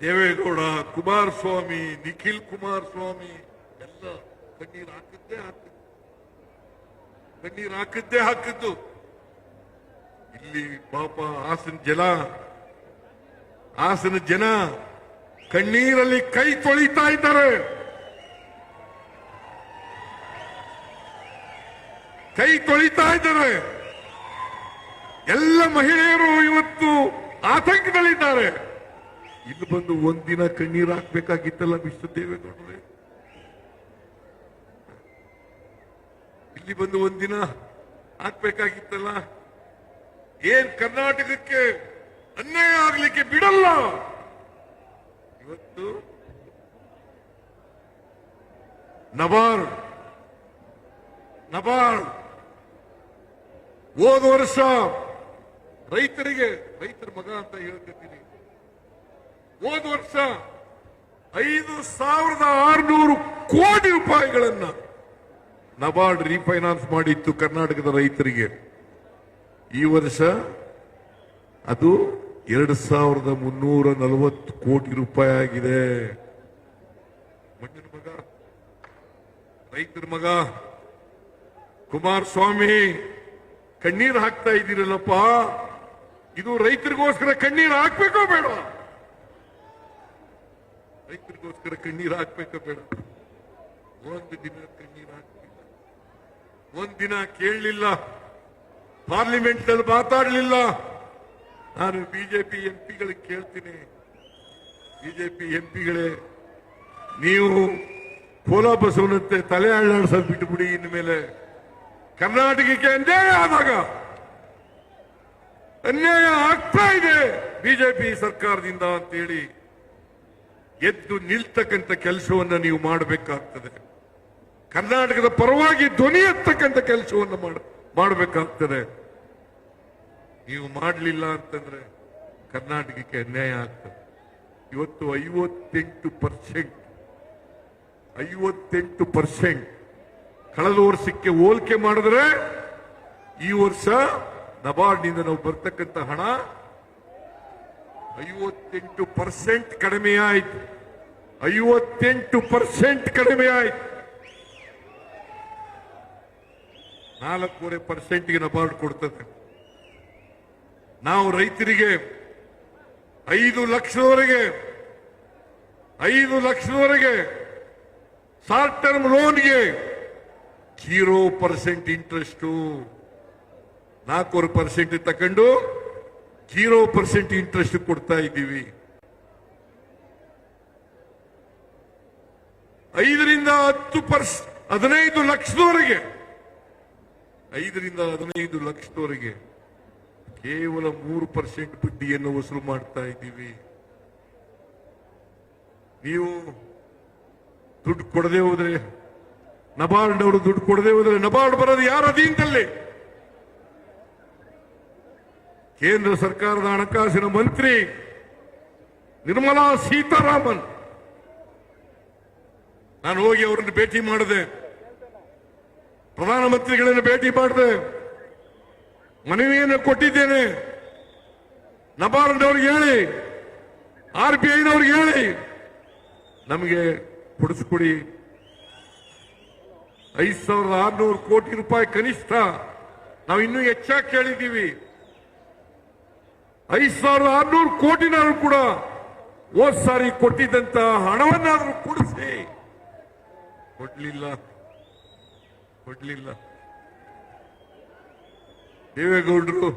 ದೇವೇಗೌಡ, ಕುಮಾರಸ್ವಾಮಿ, ನಿಖಿಲ್ ಕುಮಾರಸ್ವಾಮಿ, ಎಲ್ಲ ಕಣ್ಣೀರು ಹಾಕಿದ್ದೇ ಹಾಕಿದ್ದು. ಕಣ್ಣೀರು ಹಾಕಿದ್ದೇ ಹಾಕಿದ್ದು. ಇಲ್ಲಿ ಪಾಪ ಹಾಸನ ಜನ ಹಾಸನ ಜನ ಕಣ್ಣೀರಲ್ಲಿ ಕೈ ತೊಳಿತಾ ಇದ್ದಾರೆ. ಕೈ ತೊಳಿತಾ ಇದ್ದಾರೆ. ಎಲ್ಲ ಮಹಿಳೆಯರು ಇವತ್ತು ಆತಂಕದಲ್ಲಿದ್ದಾರೆ. ಇಲ್ಲಿ ಬಂದು ಒಂದಿನ ಕಣ್ಣೀರು ಹಾಕ್ಬೇಕಾಗಿತ್ತಲ್ಲ ಮಿಸ್ಟರ್ ದೇವೇಗೌಡರೇ? ಇಲ್ಲಿ ಬಂದು ಒಂದಿನ ಹಾಕ್ಬೇಕಾಗಿತ್ತಲ್ಲ? ಏನ್ ಕರ್ನಾಟಕಕ್ಕೆ ಅನ್ಯಾಯ ಆಗ್ಲಿಕ್ಕೆ ಬಿಡಲ್ಲ? ಇವತ್ತು ನಬಾರ್ಡ್ ನಬಾರ್ಡ್ ಹೋದ ವರ್ಷ ರೈತರಿಗೆ, ರೈತರ ಮಗ ಅಂತ ಹೇಳ್ತಿದ್ದೀನಿ. ಹೋದ ವರ್ಷ ಐದು ಸಾವಿರದ ಆರುನೂರು ಕೋಟಿ ರೂಪಾಯಿಗಳನ್ನ ನಬಾರ್ಡ್ ರೀಫೈನಾನ್ಸ್ ಮಾಡಿತ್ತು ಕರ್ನಾಟಕದ ರೈತರಿಗೆ. ಈ ವರ್ಷ ಅದು ಎರಡು ಸಾವಿರದ ಮುನ್ನೂರ ನಲವತ್ತು ಕೋಟಿ ರೂಪಾಯಿ ಆಗಿದೆ. ಮಣ್ಣಿನ ಮಗ ರೈತರ ಮಗ, ಕುಮಾರಸ್ವಾಮಿ, ಕಣ್ಣೀರು ಹಾಕ್ತಾ ಇದ್ದೀರಲ್ಲಪ್ಪ. ಇದು ರೈತರಿಗೋಸ್ಕರ ಕಣ್ಣೀರು ಹಾಕ್ಬೇಕೋ ಬೇಡ ರೈತರಿಗೋಸ್ಕರ ಕಣ್ಣೀರು ಹಾಕ್ಬೇಕ ಬೇಡ. ಒಂದು ದಿನ ಕಣ್ಣೀರು ಹಾಕ್ಲಿಲ್ಲ. ಒಂದಿನ ದಿನ ಕೇಳಲಿಲ್ಲ. ಪಾರ್ಲಿಮೆಂಟ್ನಲ್ಲಿ ಮಾತಾಡಲಿಲ್ಲ. ನಾನು ಬಿಜೆಪಿ ಎಂಪಿಗಳಿಗೆ ಕೇಳ್ತೀನಿ. ಬಿಜೆಪಿ ಎಂಪಿಗಳೇ, ನೀವು ಕೋಲಾ ಬಸವನಂತೆ ತಲೆ ಅಳ್ಳಾಡ್ಸೋದು ಬಿಟ್ಟುಬಿಡಿ ಇನ್ಮೇಲೆ. ಕರ್ನಾಟಕಕ್ಕೆ ಅನ್ಯಾಯ ಆದಾಗ ಅನ್ಯಾಯ ಆಗ್ತಾ ಇದೆ ಬಿಜೆಪಿ ಸರ್ಕಾರದಿಂದ ಅಂತೇಳಿ ಎದ್ದು ನಿಲ್ತಕ್ಕಂಥ ಕೆಲಸವನ್ನು ನೀವು ಮಾಡಬೇಕಾಗ್ತದೆ. ಕರ್ನಾಟಕದ ಪರವಾಗಿ ಧ್ವನಿ ಎತ್ತಕ್ಕಂಥ ಕೆಲಸವನ್ನು ಮಾಡ, ಮಾಡಬೇಕಾಗ್ತದೆ. ನೀವು ಮಾಡಲಿಲ್ಲ ಅಂತಂದ್ರೆ ಕರ್ನಾಟಕಕ್ಕೆ ಅನ್ಯಾಯ ಆಗ್ತದೆ. ಇವತ್ತು ಐವತ್ತೆಂಟು ಪರ್ಸೆಂಟ್ ಐವತ್ತೆಂಟು ಪರ್ಸೆಂಟ್ ಕಳೆದ ವರ್ಷಕ್ಕೆ ಹೋಲಿಕೆ ಮಾಡಿದ್ರೆ ಈ ವರ್ಷ ನಬಾರ್ಡ್ನಿಂದ ನಾವು ಬರ್ತಕ್ಕಂಥ ಹಣ ಐವತ್ತೆಂಟು ಪರ್ಸೆಂಟ್ ಕಡಿಮೆ ಆಯ್ತು ಐವತ್ತೆಂಟು ಪರ್ಸೆಂಟ್ ಕಡಿಮೆ ಆಯ್ತು ನಾಲ್ಕೂವರೆ ಪರ್ಸೆಂಟ್ಗೆ ನಬಾರ್ಡ್ ಕೊಡ್ತದೆ. ನಾವು ರೈತರಿಗೆ ಐದು ಲಕ್ಷದವರೆಗೆ ಐದು ಲಕ್ಷದವರೆಗೆ ಶಾರ್ಟ್ ಟರ್ಮ್ ಲೋನ್ಗೆ ಜೀರೋ ಪರ್ಸೆಂಟ್ ಇಂಟ್ರೆಸ್ಟು ನಾಲ್ಕೂವರೆ ಪರ್ಸೆಂಟ್ ತಕೊಂಡು ಜೀರೋ ಪರ್ಸೆಂಟ್ ಇಂಟ್ರೆಸ್ಟ್ ಕೊಡ್ತಾ ಇದ್ದೀವಿ. ಐದರಿಂದ ಹತ್ತು ಪರ್ಸ್, ಹದಿನೈದು ಲಕ್ಷದವರೆಗೆ. ಐದರಿಂದ ಹದಿನೈದು ಲಕ್ಷದವರೆಗೆ ಕೇವಲ ಮೂರು ಪರ್ಸೆಂಟ್ ಬಡ್ಡಿಯನ್ನು ವಸೂಲು ಮಾಡ್ತಾ ಇದ್ದೀವಿ. ನೀವು ದುಡ್ಡು ಕೊಡದೆ ಹೋದ್ರೆ, ನಬಾರ್ಡ್ ಅವರು ದುಡ್ಡು ಕೊಡದೆ ಹೋದ್ರೆ ನಬಾರ್ಡ್ ಬರೋದು ಯಾರು ಅಧೀನದಲ್ಲಿ ಕೇಂದ್ರ ಸರ್ಕಾರದ ಹಣಕಾಸಿನ ಮಂತ್ರಿ ನಿರ್ಮಲಾ ಸೀತಾರಾಮನ್. ನಾನು ಹೋಗಿ ಅವರನ್ನು ಭೇಟಿ ಮಾಡಿದೆ. ಪ್ರಧಾನಮಂತ್ರಿಗಳನ್ನು ಭೇಟಿ ಮಾಡಿದೆ. ಮನವಿಯನ್ನು ಕೊಟ್ಟಿದ್ದೇನೆ. ನಬಾರ್ಡ್ ಅವ್ರಿಗೆ ಹೇಳಿ, ಆರ್ ಬಿ ಐನವ್ರಿಗೆ ಹೇಳಿ, ನಮಗೆ ಕೊಡಿಸ್ಕೊಡಿ. ಐದು ಸಾವಿರದ ಆರ್ನೂರು ಕೋಟಿ ರೂಪಾಯಿ ಕನಿಷ್ಠ. ನಾವು ಇನ್ನೂ ಹೆಚ್ಚಾಗಿ ಕೇಳಿದ್ದೀವಿ. ಐದು ಸಾವಿರದ ಆರ್ನೂರು ಕೋಟಿನಾದ್ರು ಕೂಡ ಹೋದ್ ಸಾರಿ ಕೊಟ್ಟಿದ್ದಂತ ಹಣವನ್ನಾದ್ರೂ ಕೊಡಿಸಿ. ಕೊಡ್ಲಿಲ್ಲ. ಕೊಡ್ಲಿಲ್ಲ. ದೇವೇಗೌಡರು